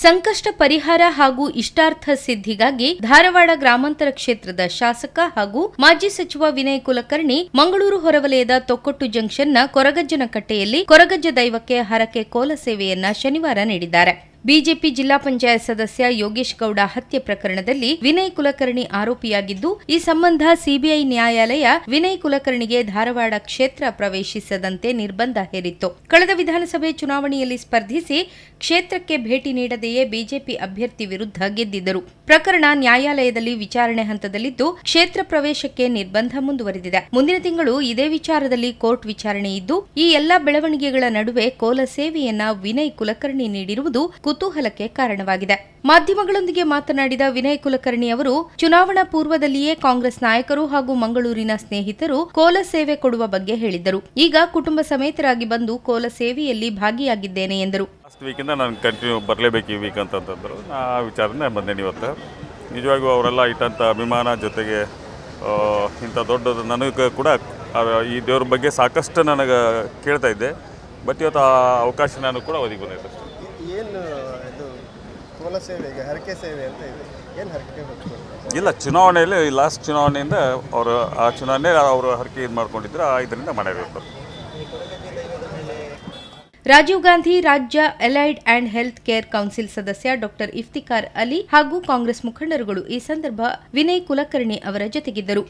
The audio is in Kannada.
ಸಂಕಷ್ಟ ಪರಿಹಾರ ಹಾಗೂ ಇಷ್ಟಾರ್ಥ ಸಿದ್ಧಿಗಾಗಿ ಧಾರವಾಡ ಗ್ರಾಮಾಂತರ ಕ್ಷೇತ್ರದ ಶಾಸಕ ಹಾಗೂ ಮಾಜಿ ಸಚಿವ ವಿನಯ್ ಕುಲಕರ್ಣಿ ಮಂಗಳೂರು ಹೊರವಲಯದ ತೊಕ್ಕೊಟ್ಟು ಜಂಕ್ಷನ್ನ ಕೊರಗಜ್ಜನ ಕಟ್ಟೆಯಲ್ಲಿ ಕೊರಗಜ್ಜ ದೈವಕ್ಕೆ ಹರಕೆ ಕೋಲ ಸೇವೆಯನ್ನ ಶನಿವಾರ ನೀಡಿದ್ದಾರೆ. ಬಿಜೆಪಿ ಜಿಲ್ಲಾ ಪಂಚಾಯತ್ ಸದಸ್ಯ ಯೋಗೇಶ್ ಗೌಡ ಹತ್ಯೆ ಪ್ರಕರಣದಲ್ಲಿ ವಿನಯ್ ಕುಲಕರ್ಣಿ ಆರೋಪಿಯಾಗಿದ್ದು, ಈ ಸಂಬಂಧ ಸಿಬಿಐ ನ್ಯಾಯಾಲಯ ವಿನಯ್ ಕುಲಕರ್ಣಿಗೆ ಧಾರವಾಡ ಕ್ಷೇತ್ರ ಪ್ರವೇಶಿಸದಂತೆ ನಿರ್ಬಂಧ ಹೇರಿತ್ತು. ಕಳೆದ ವಿಧಾನಸಭೆ ಚುನಾವಣೆಯಲ್ಲಿ ಸ್ಪರ್ಧಿಸಿ ಕ್ಷೇತ್ರಕ್ಕೆ ಭೇಟಿ ನೀಡದೆಯೇ ಬಿಜೆಪಿ ಅಭ್ಯರ್ಥಿ ವಿರುದ್ಧ ಗೆದ್ದಿದ್ದರು. ಪ್ರಕರಣ ನ್ಯಾಯಾಲಯದಲ್ಲಿ ವಿಚಾರಣೆ ಹಂತದಲ್ಲಿದ್ದು, ಕ್ಷೇತ್ರ ಪ್ರವೇಶಕ್ಕೆ ನಿರ್ಬಂಧ ಮುಂದುವರೆದಿದೆ. ಮುಂದಿನ ತಿಂಗಳು ಇದೇ ವಿಚಾರದಲ್ಲಿ ಕೋರ್ಟ್ ವಿಚಾರಣೆ ಇದ್ದು, ಈ ಎಲ್ಲಾ ಬೆಳವಣಿಗೆಗಳ ನಡುವೆ ಕೋಲ ಸೇವೆಯನ್ನ ವಿನಯ್ ಕುಲಕರ್ಣಿ ನೀಡಿರುವುದು ಕುತೂಹಲಕ್ಕೆ ಕಾರಣವಾಗಿದೆ. ಮಾಧ್ಯಮಗಳೊಂದಿಗೆ ಮಾತನಾಡಿದ ವಿನಯ್ ಕುಲಕರ್ಣಿ ಅವರು, ಚುನಾವಣಾ ಪೂರ್ವದಲ್ಲಿಯೇ ಕಾಂಗ್ರೆಸ್ ನಾಯಕರು ಹಾಗೂ ಮಂಗಳೂರಿನ ಸ್ನೇಹಿತರು ಕೋಲ ಸೇವೆ ಕೊಡುವ ಬಗ್ಗೆ ಹೇಳಿದ್ದರು. ಈಗ ಕುಟುಂಬ ಸಮೇತರಾಗಿ ಬಂದು ಕೋಲ ಸೇವೆಯಲ್ಲಿ ಭಾಗಿಯಾಗಿದ್ದೇನೆ ಎಂದರು. ನಾನು ಕಂಟಿನ್ಯೂ ಬರಲೇಬೇಕು ಈ ಬಂದೇನೆ ಇವತ್ತು ನಿಜವಾಗಿಯೂ ಅವರೆಲ್ಲ ಇಟ್ಟಂಥ ಅಭಿಮಾನ ಜೊತೆಗೆ ಇಂಥ ದೊಡ್ಡದು ನನಗೆ ಕೂಡ ಈ ದೇವ್ರ ಬಗ್ಗೆ ಸಾಕಷ್ಟು ನನಗೆ ಕೇಳ್ತಾ ಇದ್ದೆ. ಬಟ್ ಇವತ್ತು ಆ ಅವಕಾಶ ನಾನು ಕೂಡ ಒದಗಿ ಅಷ್ಟೇ. ಏನು ಇದು ಕೋಲ ಈಗ ಹರಕೆ ಸೇವೆ ಅಂತ ಇದೆ? ಏನು ಹರಕೆ ಇಲ್ಲ ಚುನಾವಣೆಯಲ್ಲಿ ಲಾಸ್ಟ್ ಚುನಾವಣೆಯಿಂದ ಅವರು ಆ ಚುನಾವಣೆ ಅವರು ಹರಕೆ ಇದು ಮಾಡ್ಕೊಂಡಿದ್ರು ಆ ಇದರಿಂದ ಮಾಡಿರ್ತಾರೆ ರಾಜೀವ್ ಗಾಂಧಿ ರಾಜ್ಯ allied and health care council ಸದಸ್ಯ ಡಾಕ್ಟರ್ ಇಫ್ತಿಕಾರ್ ಅಲಿ ಹಾಗೂ ಕಾಂಗ್ರೆಸ್ ಮುಖಂಡರುಗಳು ಈ ಸಂದರ್ಭ ವಿನಯ್ ಕುಲಕರ್ಣಿ ಅವರ ಜೊತೆಗಿದ್ದರು.